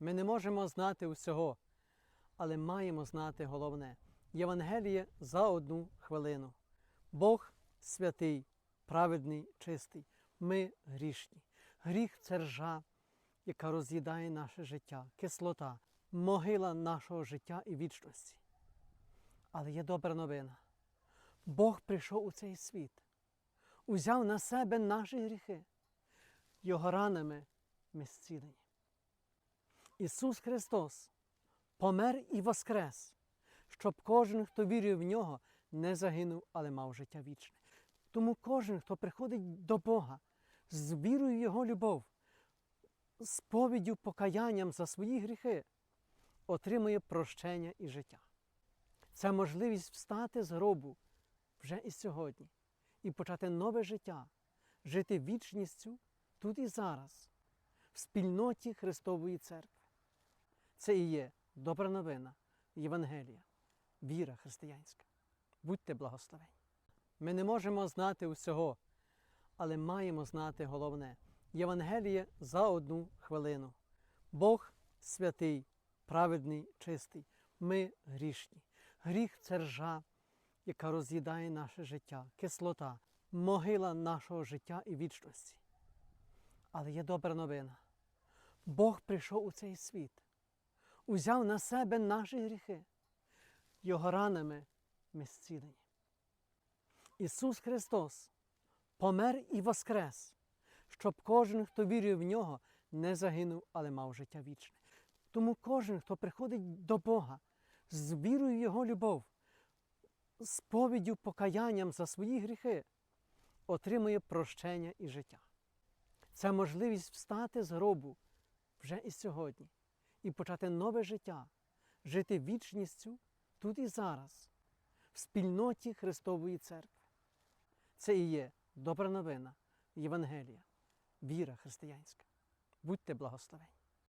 Ми не можемо знати усього, але маємо знати головне Євангеліє за одну хвилину. Бог святий, праведний, чистий. Ми грішні. Гріх це ржа, яка роз'їдає наше життя, кислота, могила нашого життя і вічності. Але є добра новина. Бог прийшов у цей світ, узяв на себе наші гріхи. Його ранами ми зцілені. Ісус Христос помер і воскрес, щоб кожен, хто вірив в нього, не загинув, але мав життя вічне. Тому кожен, хто приходить до Бога з вірою в Його любов, з повіддю покаянням за свої гріхи, отримує прощення і життя. Це можливість встати з гробу вже і сьогодні і почати нове життя, жити вічністю тут і зараз, в спільноті Христової Церкви. Це і є добра новина, Євангелія, віра християнська. Будьте благословені. Ми не можемо знати усього, але маємо знати головне Євангеліє за одну хвилину. Бог святий, праведний, чистий. Ми грішні. Гріх це ржа, яка роз'їдає наше життя, кислота, могила нашого життя і вічності. Але є добра новина. Бог прийшов у цей світ, узяв на себе наші гріхи. Його ранами ми зцілені. Ісус Христос помер і воскрес, щоб кожен, хто вірив в нього, не загинув, але мав життя вічне. Тому кожен, хто приходить до Бога з вірою в Його любов, з повіддю покаянням за свої гріхи, отримує прощення і життя. Це можливість встати з гробу вже і сьогодні і почати нове життя, жити вічністю тут і зараз, в спільноті Христової Церкви. Це і є добра новина, Євангелія, віра християнська. Будьте благословені.